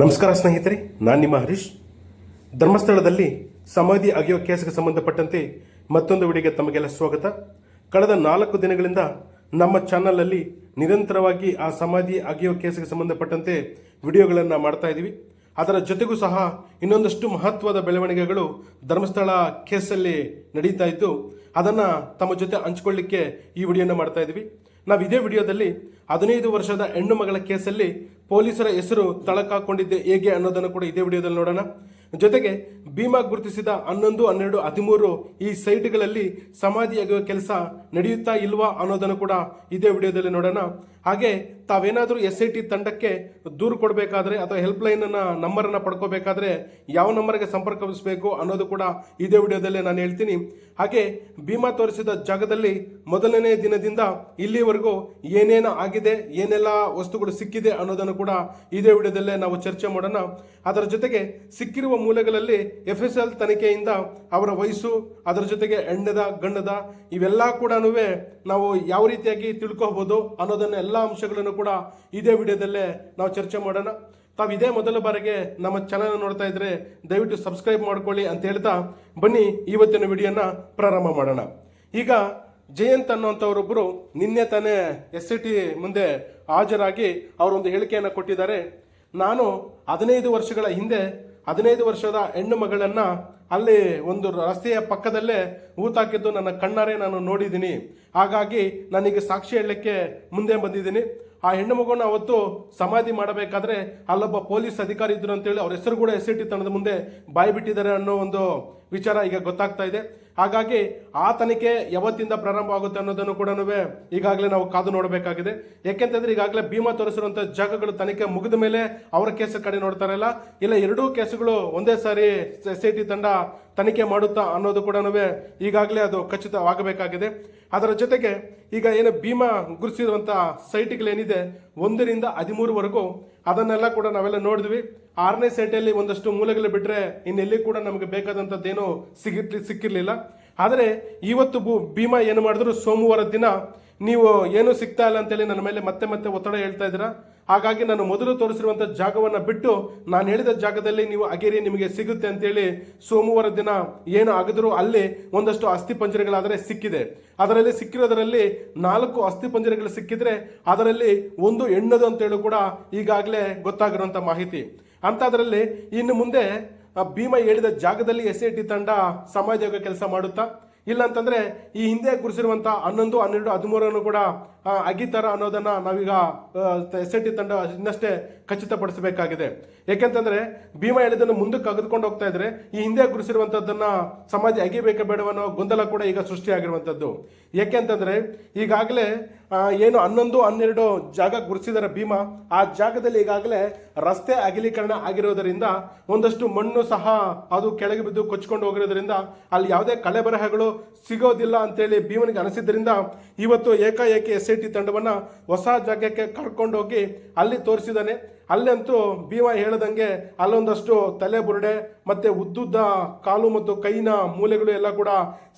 ನಮಸ್ಕಾರ ಸ್ನೇಹಿತರೆ, ನಾನು ನಿಮ್ಮ ಹರೀಶ್. ಧರ್ಮಸ್ಥಳದಲ್ಲಿ ಸಮಾಧಿ ಅಗೆಯೋ ಕೇಸ್ಗೆ ಸಂಬಂಧಪಟ್ಟಂತೆ ಮತ್ತೊಂದು ವಿಡಿಯೋಗೆ ತಮಗೆಲ್ಲ ಸ್ವಾಗತ. ಕಳೆದ ನಾಲ್ಕು ದಿನಗಳಿಂದ ನಮ್ಮ ಚಾನಲಲ್ಲಿ ನಿರಂತರವಾಗಿ ಆ ಸಮಾಧಿ ಅಗೆಯೋ ಕೇಸ್ಗೆ ಸಂಬಂಧಪಟ್ಟಂತೆ ವಿಡಿಯೋಗಳನ್ನು ಮಾಡ್ತಾ ಇದ್ದೀವಿ ಅದರ ಜೊತೆಗೂ ಸಹ ಇನ್ನೊಂದಷ್ಟು ಮಹತ್ವದ ಬೆಳವಣಿಗೆಗಳು ಧರ್ಮಸ್ಥಳ ಕೇಸಲ್ಲಿ ನಡೀತಾ ಇದ್ದು, ಅದನ್ನು ತಮ್ಮ ಜೊತೆ ಹಂಚ್ಕೊಳ್ಳಿಕ್ಕೆ ಈ ವಿಡಿಯೋನ ಮಾಡ್ತಾ ಇದ್ದೀವಿ ನಾವು ಇದೇ ವಿಡಿಯೋದಲ್ಲಿ ಹದಿನೈದು ವರ್ಷದ ಹೆಣ್ಣು ಮಗಳ ಕೇಸಲ್ಲಿ ಪೊಲೀಸರ ಹೆಸರು ತಳಕಾಕೊಂಡಿದ್ದೆ ಹೇಗೆ ಅನ್ನೋದನ್ನು ಕೂಡ ಇದೇ ವಿಡಿಯೋದಲ್ಲಿ ನೋಡೋಣ. ಜೊತೆಗೆ ಭೀಮಾ ಗುರುತಿಸಿದ ಹನ್ನೊಂದು, ಹನ್ನೆರಡು, ಹದಿಮೂರು ಈ ಸೈಟ್ಗಳಲ್ಲಿ ಸಮಾಧಿಯಾಗುವ ಕೆಲಸ ನಡೆಯುತ್ತಾ ಇಲ್ವಾ ಅನ್ನೋದನ್ನು ಕೂಡ ಇದೇ ವಿಡಿಯೋದಲ್ಲಿ ನೋಡೋಣ. ಹಾಗೆ ತಾವೇನಾದರೂ ಎಸ್ ಐ ಟಿ ತಂಡಕ್ಕೆ ದೂರು ಕೊಡಬೇಕಾದ್ರೆ ಅಥವಾ ಹೆಲ್ಪ್ ಲೈನ್ ನಂಬರನ್ನು ಪಡ್ಕೋಬೇಕಾದ್ರೆ ಯಾವ ನಂಬರ್ಗೆ ಸಂಪರ್ಕಿಸಬೇಕು ಅನ್ನೋದು ಕೂಡ ಇದೇ ವಿಡಿಯೋದಲ್ಲೇ ನಾನು ಹೇಳ್ತೀನಿ. ಹಾಗೆ ಭೀಮಾ ತೋರಿಸಿದ ಜಾಗದಲ್ಲಿ ಮೊದಲನೇ ದಿನದಿಂದ ಇಲ್ಲಿವರೆಗೂ ಏನೇನು ಆಗಿದೆ, ಏನೆಲ್ಲ ವಸ್ತುಗಳು ಸಿಕ್ಕಿದೆ ಅನ್ನೋದನ್ನು ಕೂಡ ಇದೇ ವಿಡಿಯೋದಲ್ಲೇ ನಾವು ಚರ್ಚೆ ಮಾಡೋಣ. ಅದರ ಜೊತೆಗೆ ಸಿಕ್ಕಿರುವ ಮೂಲಗಳಲ್ಲಿ ಎಫ್ ಎಸ್ ಎಲ್ ತನಿಖೆಯಿಂದ ಅವರ ವಯಸ್ಸು, ಅದರ ಜೊತೆಗೆ ಹೆಣ್ಣದ ಗಂಡದ, ಇವೆಲ್ಲ ಕೂಡ ನಾವು ಯಾವ ರೀತಿಯಾಗಿ ತಿಳ್ಕೋಬಹುದು ಅನ್ನೋದನ್ನ ಅಂಶಗಳನ್ನು ಕೂಡ ಇದೇ ವಿಡಿಯೋದಲ್ಲೇ ನಾವು ಚರ್ಚೆ ಮಾಡೋಣ. ತಾವು ಇದೇ ಮೊದಲ ಬಾರಿಗೆ ನಮ್ಮ ಚಾನಲ್ ನೋಡ್ತಾ ಇದ್ರೆ ದಯವಿಟ್ಟು ಸಬ್ಸ್ಕ್ರೈಬ್ ಮಾಡ್ಕೊಳ್ಳಿ ಅಂತ ಹೇಳ್ತಾ ಬನ್ನಿ ಇವತ್ತಿನ ವಿಡಿಯೋನ ಪ್ರಾರಂಭ ಮಾಡೋಣ. ಈಗ ಜಯಂತ್ ಅನ್ನೋಂಥವರೊಬ್ಬರು ನಿನ್ನೆ ತಾನೇ ಎಸ್ ಟಿ ಮುಂದೆ ಹಾಜರಾಗಿ ಅವರೊಂದು ಹೇಳಿಕೆಯನ್ನು ಕೊಟ್ಟಿದ್ದಾರೆ. ನಾನು ಹದಿನೈದು ವರ್ಷಗಳ ಹಿಂದೆ ಹದಿನೈದು ವರ್ಷದ ಹೆಣ್ಣು ಮಗಳನ್ನು ಅಲ್ಲಿ ಒಂದು ರಸ್ತೆಯ ಪಕ್ಕದಲ್ಲೇ ಊತಾಕಿದ್ದು ನನ್ನ ಕಣ್ಣಾರೆ ನಾನು ನೋಡಿದ್ದೀನಿ. ಹಾಗಾಗಿ ನನಗೆ ಸಾಕ್ಷಿ ಹೇಳಲಿಕ್ಕೆ ಮುಂದೆ ಬಂದಿದ್ದೀನಿ. ಆ ಹೆಣ್ಣು ಮಗುನ ಅವತ್ತು ಸಮಾಧಿ ಮಾಡಬೇಕಾದ್ರೆ ಅಲ್ಲೊಬ್ಬ ಪೊಲೀಸ್ ಅಧಿಕಾರಿ ಇದ್ರು ಅಂತೇಳಿ ಅವ್ರ ಹೆಸರು ಕೂಡ ಎಸ್ ಟಿ ತಂಡದ ಮುಂದೆ ಬಾಯಿ ಬಿಟ್ಟಿದ್ದಾರೆ ಅನ್ನೋ ಒಂದು ವಿಚಾರ ಈಗ ಗೊತ್ತಾಗ್ತಾ ಇದೆ. ಹಾಗಾಗಿ ಆ ತನಿಖೆ ಯಾವತ್ತಿಂದ ಪ್ರಾರಂಭ ಆಗುತ್ತೆ ಅನ್ನೋದನ್ನು ಕೂಡ ಈಗಾಗಲೇ ನಾವು ಕಾದು ನೋಡಬೇಕಾಗಿದೆ. ಯಾಕೆಂತಂದ್ರೆ ಈಗಾಗಲೇ ಭೀಮಾ ತೋರಿಸಿರುವಂಥ ಜಾಗಗಳು ತನಿಖೆ ಮುಗಿದ ಮೇಲೆ ಅವರ ಕೇಸ ಕಡೆ ನೋಡ್ತಾರಲ್ಲ ಇಲ್ಲ, ಎರಡೂ ಕೇಸುಗಳು ಒಂದೇ ಸಾರಿ ಎಸ್ ಐ ತಂಡ ತನಿಖೆ ಮಾಡುತ್ತಾ ಅನ್ನೋದು ಕೂಡ ಈಗಾಗಲೇ ಅದು ಖಚಿತವಾಗಬೇಕಾಗಿದೆ. ಅದರ ಜೊತೆಗೆ ಈಗ ಏನು ಭೀಮಾ ಗುರುಸಿರುವಂಥ ಸೈಟ್ಗಳೇನಿದೆ, ಒಂದರಿಂದ ಹದಿಮೂರುವರೆಗೂ ಅದನ್ನೆಲ್ಲ ಕೂಡ ನಾವೆಲ್ಲ ನೋಡಿದ್ವಿ. ಆರನೇ ಸೈಟಲ್ಲಿ ಒಂದಷ್ಟು ಮೂಲೆಗಳು ಬಿಟ್ಟರೆ ಇನ್ನೆಲ್ಲಿ ಕೂಡ ನಮಗೆ ಬೇಕಾದಂಥದ್ದೇನು ಸಿಗಿರ್ಲಿ ಸಿಕ್ಕಿರಲಿಲ್ಲ. ಆದರೆ ಇವತ್ತು ಭೂ ಭೀಮಾ ಏನು ಮಾಡಿದ್ರು? ಸೋಮವಾರ ದಿನ ನೀವು ಏನು ಸಿಗ್ತಾ ಇಲ್ಲ ಅಂತೇಳಿ ನನ್ನ ಮೇಲೆ ಮತ್ತೆ ಮತ್ತೆ ಒತ್ತಡ ಹೇಳ್ತಾ ಇದ್ದೀರಾ? ಹಾಗಾಗಿ ನಾನು ಮೊದಲು ತೋರಿಸಿರುವಂಥ ಜಾಗವನ್ನು ಬಿಟ್ಟು ನಾನು ಹೇಳಿದ ಜಾಗದಲ್ಲಿ ನೀವು ಅಗೇರಿ ನಿಮಗೆ ಸಿಗುತ್ತೆ ಅಂತೇಳಿ ಸೋಮವಾರ ದಿನ ಏನು ಆಗಿದ್ರೂ ಅಲ್ಲಿ ಒಂದಷ್ಟು ಅಸ್ಥಿ ಪಂಜರಗಳಾದರೆ ಸಿಕ್ಕಿದೆ. ಅದರಲ್ಲಿ ಸಿಕ್ಕಿರೋದರಲ್ಲಿ ನಾಲ್ಕು ಅಸ್ಥಿ ಪಂಜರಗಳು ಸಿಕ್ಕಿದ್ರೆ ಅದರಲ್ಲಿ ಒಂದು ಹೆಣ್ಣದು ಅಂತೇಳಿ ಕೂಡ ಈಗಾಗಲೇ ಗೊತ್ತಾಗಿರುವಂಥ ಮಾಹಿತಿ. ಅಂಥದ್ರಲ್ಲಿ ಇನ್ನು ಮುಂದೆ ಭೀಮ ಹೇಳಿದ ಜಾಗದಲ್ಲಿ ಎಸ್ ಐ ಟಿ ತಂಡ ಸಮಾಜಯೋಗ ಕೆಲಸ ಮಾಡುತ್ತಾ? ಇಲ್ಲ ಅಂತಂದ್ರೆ ಈ ಹಿಂದೆ ಗುರುಸಿರುವಂತ ಹನ್ನೊಂದು, ಹನ್ನೆರಡು, ಹದಿಮೂರನ್ನು ಕೂಡ ಅಗಿತಾರ ಅನ್ನೋದನ್ನ ನಾವೀಗ ಎಸ್ ಐ ಟಿ ತಂಡ ಇನ್ನಷ್ಟೇ ಖಚಿತಪಡಿಸಬೇಕಾಗಿದೆ. ಯಾಕೆಂತಂದ್ರೆ ಭೀಮ ಹೇಳಿದನ್ನು ಮುಂದಕ್ಕೆ ಕಗೆದುಕೊಂಡು ಹೋಗ್ತಾ ಇದ್ರೆ ಈ ಹಿಂದೆ ಗುರುಸಿರುವಂತದ್ದನ್ನ ಸಮಾಜ ಅಗಿಬೇಕ ಬೇಡವನ್ನೋ ಗೊಂದಲ ಕೂಡ ಈಗ ಸೃಷ್ಟಿಯಾಗಿರುವಂತದ್ದು. ಯಾಕೆಂತಂದ್ರೆ ಈಗಾಗಲೇ ಏನು ಹನ್ನೊಂದು, ಹನ್ನೆರಡು ಜಾಗ ಗುರುಸಿದಾರೆ ಭೀಮ. ಆ ಜಾಗದಲ್ಲಿ ಈಗಾಗಲೇ ರಸ್ತೆ ಅಗಲೀಕರಣ ಆಗಿರೋದರಿಂದ ಒಂದಷ್ಟು ಮಣ್ಣು ಸಹ ಅದು ಕೆಳಗೆ ಬಿದ್ದು ಕೊಚ್ಕೊಂಡು ಹೋಗಿರೋದ್ರಿಂದ ಅಲ್ಲಿ ಯಾವುದೇ ಕಳೆ ಬರಹಗಳು ಸಿಗೋದಿಲ್ಲ ಅಂತೇಳಿ ಭೀಮನಿಗೆ ಅನಿಸಿದ್ರಿಂದ ಇವತ್ತು ಏಕಾಏಕಿ ಎಸ್ ಐ ಟಿ ತಂಡವನ್ನ ಹೊಸ ಜಾಗಕ್ಕೆ ಕರ್ಕೊಂಡೋಗಿ ಅಲ್ಲಿ ತೋರಿಸಿದ್ದಾನೆ. ಅಲ್ಲಂತೂ ಭೀಮ ಹೇಳದಂಗೆ ಅಲ್ಲೊಂದಷ್ಟು ತಲೆ ಬುರುಡೆ ಮತ್ತೆ ಉದ್ದುದ್ದ ಕಾಲು ಮತ್ತು ಕೈನ ಮೂಲೆಗಳು ಎಲ್ಲ ಕೂಡ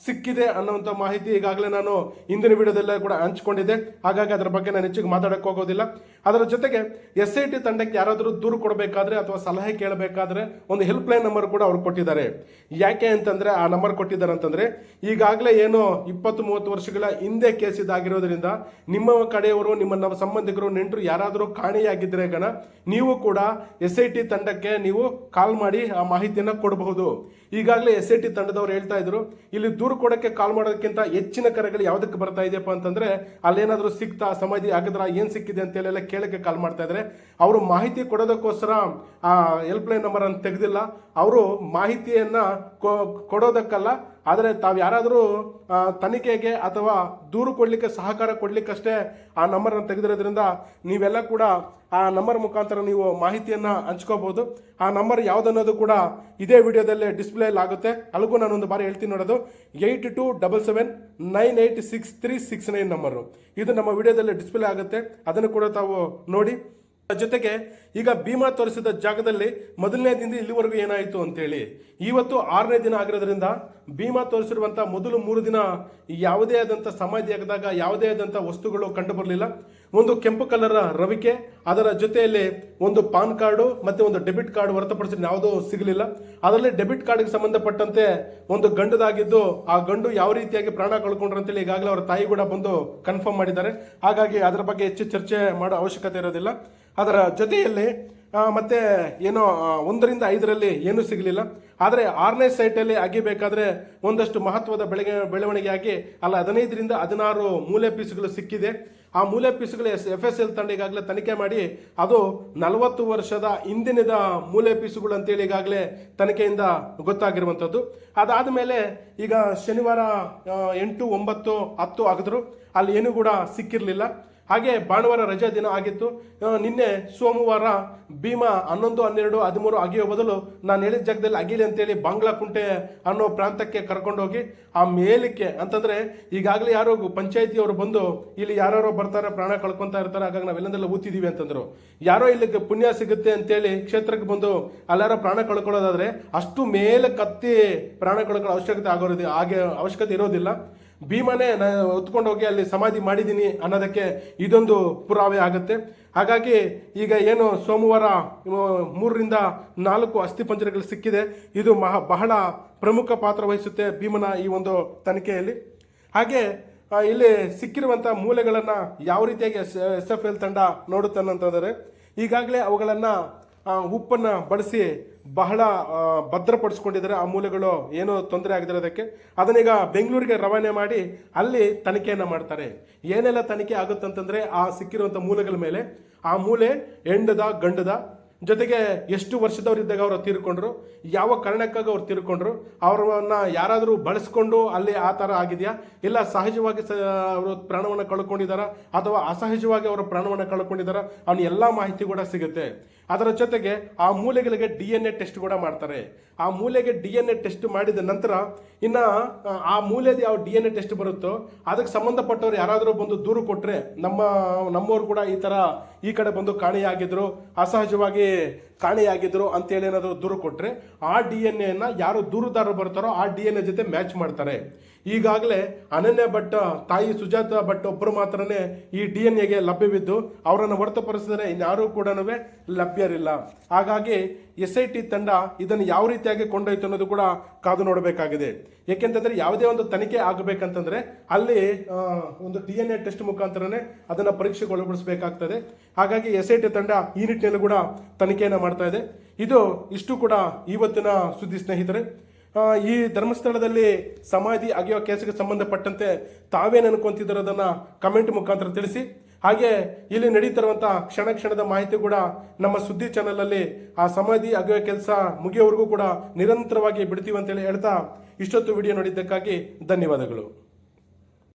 ಸಿಕ್ಕಿದೆ ಅನ್ನುವಂಥ ಮಾಹಿತಿ ಈಗಾಗಲೇ ನಾನು ಇಂದಿನ ವಿಡಿಯೋದಲ್ಲೇ ಕೂಡ ಹಂಚ್ಕೊಂಡಿದ್ದೆ. ಹಾಗಾಗಿ ಅದರ ಬಗ್ಗೆ ನಾನು ಹೆಚ್ಚಿಗೆ ಮಾತಾಡಕ್ಕೆ ಹೋಗೋದಿಲ್ಲ. ಅದರ ಜೊತೆಗೆ ಎಸ್ ಐ ಟಿ ತಂಡಕ್ಕೆ ಯಾರಾದರೂ ದೂರು ಕೊಡಬೇಕಾದ್ರೆ ಅಥವಾ ಸಲಹೆ ಕೇಳಬೇಕಾದ್ರೆ ಒಂದು ಹೆಲ್ಪ್ ಲೈನ್ ನಂಬರ್ ಕೂಡ ಅವ್ರು ಕೊಟ್ಟಿದ್ದಾರೆ. ಯಾಕೆ ಅಂತಂದ್ರೆ ಆ ನಂಬರ್ ಕೊಟ್ಟಿದ್ದಾರೆ ಅಂತಂದ್ರೆ ಈಗಾಗಲೇ ಏನು ಇಪ್ಪತ್ತು ಮೂವತ್ತು ವರ್ಷಗಳ ಹಿಂದೆ ಕೇಸ್ ಇದಾಗಿರೋದ್ರಿಂದ ನಿಮ್ಮ ಕಡೆಯವರು, ನಿಮ್ಮ ನಮ್ಮ ಸಂಬಂಧಿಕರು, ನೆಂಟರು ಯಾರಾದರೂ ಕಾಣೆಯಾಗಿದ್ದರೆ ಗಣ ನೀವು ಕೂಡ ಎಸ್ ಐ ಟಿ ತಂಡಕ್ಕೆ ನೀವು ಕಾಲ್ ಮಾಡಿ ಆ ಮಾಹಿತಿಯನ್ನು ಕೊಡಬಹುದು. ಈಗಾಗಲೇ ಎಸ್ ಐ ಟಿ ತಂಡದವ್ರು ಹೇಳ್ತಾ ಇದ್ರು, ಇಲ್ಲಿ ದೂರು ಕೊಡೋಕ್ಕೆ ಕಾಲ್ ಮಾಡೋದಕ್ಕಿಂತ ಹೆಚ್ಚಿನ ಕರೆಗಳು ಯಾವುದಕ್ಕೆ ಬರ್ತಾ ಇದೆಯಪ್ಪ ಅಂತಂದ್ರೆ, ಅಲ್ಲೇನಾದರೂ ಸಿಕ್ತಾ ಸಮಾಧಿ ಆಗದ್ರ ಏನು ಸಿಕ್ಕಿದೆ ಅಂತ ಕೇಳೋಕ್ಕೆ ಕಾಲ್ ಮಾಡ್ತಾ ಇದ್ದಾರೆ ಅವರು ಮಾಹಿತಿ ಕೊಡೋದಕ್ಕೋಸ್ಕರ, ಆ ಹೆಲ್ಪ್ಲೈನ್ ನಂಬರನ್ನು ತೆಗೆದಿಲ್ಲ. ಅವರು ಮಾಹಿತಿಯನ್ನು ಕೊಡೋದಕ್ಕಲ್ಲ, ಆದರೆ ತಾವು ಯಾರಾದರೂ ತನಿಖೆಗೆ ಅಥವಾ ದೂರು ಕೊಡಲಿಕ್ಕೆ ಸಹಕಾರ ಕೊಡಲಿಕ್ಕಷ್ಟೇ ಆ ನಂಬರನ್ನು ತೆಗೆದಿರೋದ್ರಿಂದ ನೀವೆಲ್ಲ ಕೂಡ ಆ ನಂಬರ್ ಮುಖಾಂತರ ನೀವು ಮಾಹಿತಿಯನ್ನು ಹಂಚ್ಕೋಬೋದು. ಆ ನಂಬರ್ ಯಾವುದನ್ನೋದು ಕೂಡ ಇದೇ ವಿಡಿಯೋದಲ್ಲೇ ಡಿಸ್ಪ್ಲೇ ಆಗುತ್ತೆ. ಅಲ್ಗೂ ನಾನು ಒಂದು ಬಾರಿ ಹೇಳ್ತೀನಿ ನೋಡೋದು. Eight two double seven nine eight six three six nine number ಇದು ನಮ್ಮ ವಿಡಿಯೋದಲ್ಲಿ ಡಿಸ್ಪ್ಲೇ ಆಗುತ್ತೆ. ಅದನ್ನು ಕೂಡ ತಾವು ನೋಡಿ. ಜೊತೆಗೆ ಈಗ ಭೀಮಾ ತೋರಿಸಿದ ಜಾಗದಲ್ಲಿ ಮೊದಲನೇ ದಿನ ಇಲ್ಲಿವರೆಗೂ ಏನಾಯಿತು ಅಂತೇಳಿ. ಇವತ್ತು ಆರನೇ ದಿನ ಆಗಿರೋದ್ರಿಂದ ಭೀಮಾ ತೋರಿಸಿರುವಂಥ ಮೊದಲು ಮೂರು ದಿನ ಯಾವುದೇ ಆದಂಥ ಸಮಾಧಿ ಆಗದಾಗ ಯಾವುದೇ ಆದಂಥ ವಸ್ತುಗಳು ಕಂಡು ಬರಲಿಲ್ಲ. ಒಂದು ಕೆಂಪು ಕಲರ್ ರವಿಕೆ, ಅದರ ಜೊತೆಯಲ್ಲಿ ಒಂದು ಪಾನ್ ಕಾರ್ಡು ಮತ್ತೆ ಒಂದು ಡೆಬಿಟ್ ಕಾರ್ಡ್ ಹೊರತುಪಡಿಸಿ ಯಾವುದೂ ಸಿಗಲಿಲ್ಲ. ಅದರಲ್ಲಿ ಡೆಬಿಟ್ ಕಾರ್ಡ್ಗೆ ಸಂಬಂಧಪಟ್ಟಂತೆ ಒಂದು ಗಂಡದಾಗಿದ್ದು ಆ ಗಂಡು ಯಾವ ರೀತಿಯಾಗಿ ಪ್ರಾಣ ಕಳ್ಕೊಂಡ್ರು ಅಂತೇಳಿ ಈಗಾಗಲೇ ಅವರ ತಾಯಿ ಕೂಡ ಬಂದು ಕನ್ಫರ್ಮ್ ಮಾಡಿದ್ದಾರೆ. ಹಾಗಾಗಿ ಅದರ ಬಗ್ಗೆ ಹೆಚ್ಚು ಚರ್ಚೆ ಮಾಡೋ ಅವಶ್ಯಕತೆ ಇರೋದಿಲ್ಲ. ಅದರ ಜೊತೆಯಲ್ಲಿ ಮತ್ತೆ ಏನೋ ಒಂದರಿಂದ ಐದರಲ್ಲಿ ಏನೂ ಸಿಗಲಿಲ್ಲ. ಆದರೆ ಆರನೇ ಸೈಟಲ್ಲಿ ಅಗಿಬೇಕಾದ್ರೆ ಒಂದಷ್ಟು ಮಹತ್ವದ ಬೆಳಗ್ಗೆ ಬೆಳವಣಿಗೆಯಾಗಿ, ಅಲ್ಲ, ಹದಿನೈದರಿಂದ ಹದಿನಾರು ಮೂಲೆ ಪೀಸುಗಳು ಸಿಕ್ಕಿದೆ. ಆ ಮೂಲೆ ಪೀಸುಗಳು ಎಸ್ ಎಫ್ ಎಸ್ ಎಲ್ ತಂಡ ಈಗಾಗಲೇ ತನಿಖೆ ಮಾಡಿ, ಅದು ನಲವತ್ತು ವರ್ಷದ ಹಿಂದಿನದ ಮೂಲೆ ಪೀಸುಗಳು ಅಂತೇಳಿ ಈಗಾಗಲೇ ತನಿಖೆಯಿಂದ ಗೊತ್ತಾಗಿರುವಂಥದ್ದು. ಅದಾದ ಮೇಲೆ ಈಗ ಶನಿವಾರ ಎಂಟು, ಒಂಬತ್ತು, ಹತ್ತು ಆಗಿದ್ರು. ಅಲ್ಲಿ ಏನೂ ಕೂಡ ಸಿಕ್ಕಿರಲಿಲ್ಲ. ಹಾಗೆ ಭಾನುವಾರ ರಜಾ ದಿನ ಆಗಿತ್ತು. ನಿನ್ನೆ ಸೋಮವಾರ ಭೀಮಾ ಹನ್ನೊಂದು, ಹನ್ನೆರಡು, ಹದಿಮೂರು ಅಗಿಯೋ ಬದಲು ನಾನು ಹೇಳಿದ ಜಾಗದಲ್ಲಿ ಅಗಿಲಿ ಅಂತೇಳಿ ಬಾಂಗ್ಲಾ ಕುಂಟೆ ಅನ್ನೋ ಪ್ರಾಂತಕ್ಕೆ ಕರ್ಕೊಂಡೋಗಿ ಆ ಮೇಲಕ್ಕೆ ಅಂತಂದರೆ ಈಗಾಗಲೇ ಯಾರೋ ಪಂಚಾಯತಿಯವರು ಬಂದು ಇಲ್ಲಿ ಯಾರ್ಯಾರೋ ಬರ್ತಾರೆ, ಪ್ರಾಣ ಕಳ್ಕೊಂತಾ ಇರ್ತಾರೆ, ಹಾಗಾಗಿ ನಾವೆಲ್ಲಂದೆಲ್ಲ ಊತಿದ್ದೀವಿ ಅಂತಂದರು. ಯಾರೋ ಇಲ್ಲಿಗೆ ಪುಣ್ಯ ಸಿಗುತ್ತೆ ಅಂತೇಳಿ ಕ್ಷೇತ್ರಕ್ಕೆ ಬಂದು ಅಲ್ಲಾರೋ ಪ್ರಾಣ ಕಳ್ಕೊಳ್ಳೋದಾದರೆ ಅಷ್ಟು ಮೇಲೆ ಕತ್ತಿ ಪ್ರಾಣ ಕಳ್ಕೊಳ್ಳೋ ಅವಶ್ಯಕತೆ ಆಗೋದಿಲ್ಲ ಹಾಗೆ ಅವಶ್ಯಕತೆ ಇರೋದಿಲ್ಲ. ಭೀಮನೇ ನಾನು ಹೊತ್ಕೊಂಡು ಹೋಗಿ ಅಲ್ಲಿ ಸಮಾಧಿ ಮಾಡಿದ್ದೀನಿ ಅನ್ನೋದಕ್ಕೆ ಇದೊಂದು ಪುರಾವೆ ಆಗುತ್ತೆ. ಹಾಗಾಗಿ ಈಗ ಏನು ಸೋಮವಾರ ಮೂರರಿಂದ ನಾಲ್ಕು ಅಸ್ಥಿಪಂಜರಗಳು ಸಿಕ್ಕಿದೆ. ಇದು ಮಹ, ಬಹಳ ಪ್ರಮುಖ ಪಾತ್ರ ವಹಿಸುತ್ತೆ ಭೀಮನ ಈ ಒಂದು ತನಿಖೆಯಲ್ಲಿ. ಹಾಗೆ ಇಲ್ಲಿ ಸಿಕ್ಕಿರುವಂಥ ಮೂಲೆಗಳನ್ನು ಯಾವ ರೀತಿಯಾಗಿ ಎಸ್ ಎಸ್ ಎಫ್ ಎಲ್ ತಂಡ ನೋಡುತ್ತಾನಂತಂದರೆ ಈಗಾಗಲೇ ಅವುಗಳನ್ನು ಉಪ್ಪನ್ನು ಬಳಸಿ ಬಹಳ ಭದ್ರಪಡಿಸ್ಕೊಂಡಿದ್ದಾರೆ. ಆ ಮೂಲೆಗಳು ಏನೂ ತೊಂದರೆ ಆಗದಿರೋದಕ್ಕೆ ಅದನ್ನೀಗ ಬೆಂಗಳೂರಿಗೆ ರವಾನೆ ಮಾಡಿ ಅಲ್ಲಿ ತನಿಖೆಯನ್ನು ಮಾಡ್ತಾರೆ. ಏನೆಲ್ಲ ತನಿಖೆ ಆಗುತ್ತಂತಂದರೆ ಆ ಸಿಕ್ಕಿರುವಂಥ ಮೂಲೆಗಳ ಮೇಲೆ. ಆ ಮೂಲೆ ಹೆಂಡದ, ಗಂಡದ ಜೊತೆಗೆ ಎಷ್ಟು ವರ್ಷದವರಿದ್ದಾಗ ಅವರು ತೀರ್ಕೊಂಡ್ರು? ಯಾವ ಕಾರಣಕ್ಕಾಗಿ ಅವ್ರು ತೀರ್ಕೊಂಡ್ರು? ಅವರನ್ನು ಯಾರಾದರೂ ಬಳಸ್ಕೊಂಡು ಅಲ್ಲಿ ಆ ಥರ ಆಗಿದೆಯಾ? ಇಲ್ಲ ಸಹಜವಾಗಿ ಸ ಅವರು ಪ್ರಾಣವನ್ನು ಕಳ್ಕೊಂಡಿದ್ದಾರಾ ಅಥವಾ ಅಸಹಜವಾಗಿ ಅವರು ಪ್ರಾಣವನ್ನು ಕಳ್ಕೊಂಡಿದ್ದಾರಾ ಅವನ ಎಲ್ಲ ಮಾಹಿತಿ ಕೂಡ ಸಿಗುತ್ತೆ. ಅದರ ಜೊತೆಗೆ ಆ ಮೂಲೆಗಳಿಗೆ ಡಿ ಎನ್ ಎ ಟೆಸ್ಟ್ ಕೂಡ ಮಾಡ್ತಾರೆ. ಆ ಮೂಲೆಗೆ ಡಿ ಎನ್ ಎ ಟೆಸ್ಟ್ ಮಾಡಿದ ನಂತರ ಇನ್ನ ಆ, ಮೂಲೆದು ಯಾವ ಡಿ ಎನ್ ಎ ಟೆಸ್ಟ್ ಬರುತ್ತೋ ಅದಕ್ಕೆ ಸಂಬಂಧಪಟ್ಟವ್ರು ಯಾರಾದರೂ ಬಂದು ದೂರು ಕೊಟ್ಟರೆ ನಮ್ಮ ನಮ್ಮವ್ರು ಕೂಡ ಈ ತರ ಈ ಕಡೆ ಬಂದು ಕಾಣೆಯಾಗಿದ್ದರು ಅಸಹಜವಾಗಿ ಕಾಣೆಯಾಗಿದ್ರು ಅಂತೇಳಿ ಏನಾದರೂ ದೂರು ಕೊಟ್ಟರೆ ಆ ಡಿ ಎನ್ ಎನ ಯಾರು ದೂರುದಾರರು ಬರ್ತಾರೋ ಆ ಡಿ ಎನ್ ಎ ಜೊತೆ ಮ್ಯಾಚ್ ಮಾಡ್ತಾರೆ. ಈಗಾಗಲೇ ಅನನ್ಯ ಭಟ್ ತಾಯಿ ಸುಜಾತ ಭಟ್ ಒಬ್ಬರು ಮಾತ್ರನೇ ಈ ಡಿ ಎನ್ ಎಗೆ ಲಭ್ಯವಿದ್ದು, ಅವರನ್ನು ಹೊರತುಪಡಿಸಿದರೆ ಇನ್ಯಾರೂ ಕೂಡ ಲಭ್ಯರಿಲ್ಲ. ಹಾಗಾಗಿ ಎಸ್ ಐ ಟಿ ತಂಡ ಇದನ್ನು ಯಾವ ರೀತಿಯಾಗಿ ಕೊಂಡೊಯ್ತು ಅನ್ನೋದು ಕೂಡ ಕಾದು ನೋಡಬೇಕಾಗಿದೆ. ಏಕೆಂತಂದರೆ ಯಾವುದೇ ಒಂದು ತನಿಖೆ ಆಗಬೇಕಂತಂದರೆ ಅಲ್ಲಿ ಒಂದು ಡಿ ಎನ್ ಎ ಟೆಸ್ಟ್ ಮುಖಾಂತರನೇ ಅದನ್ನು ಪರೀಕ್ಷೆಗೆ ಒಳಪಡಿಸಬೇಕಾಗ್ತದೆ ಹಾಗಾಗಿ ಎಸ್ ಐ ಟಿ ತಂಡ ಈ ನಿಟ್ಟಿನಲ್ಲೂ ಕೂಡ ತನಿಖೆಯನ್ನು ಮಾಡ್ತಾ ಇದೆ. ಇದು ಇಷ್ಟು ಕೂಡ ಇವತ್ತಿನ ಸುದ್ದಿ ಸ್ನೇಹಿತರೆ. ಈ ಧರ್ಮಸ್ಥಳದಲ್ಲಿ ಸಮಾಧಿ ಅಗೆಯೋ ಕೇಸಿಗೆ ಸಂಬಂಧಪಟ್ಟಂತೆ ತಾವೇನು ಅನ್ಕೊಂತಿದ್ದಾರೋದನ್ನು ಕಮೆಂಟ್ ಮುಖಾಂತರ ತಿಳಿಸಿ. ಹಾಗೆ ಇಲ್ಲಿ ನಡೀತಿರುವಂಥ ಕ್ಷಣ ಕ್ಷಣದ ಮಾಹಿತಿ ಕೂಡ ನಮ್ಮ ಸುದ್ದಿ ಚಾನಲಲ್ಲಿ ಆ ಸಮಾಧಿ ಅಗೆಯೋ ಕೆಲಸ ಮುಗಿಯೋವರೆಗೂ ಕೂಡ ನಿರಂತರವಾಗಿ ಬಿಡ್ತೀವಿ ಅಂತೇಳಿ ಹೇಳ್ತಾ ಇಷ್ಟೊತ್ತು ವಿಡಿಯೋ ನೋಡಿದ್ದಕ್ಕಾಗಿ ಧನ್ಯವಾದಗಳು.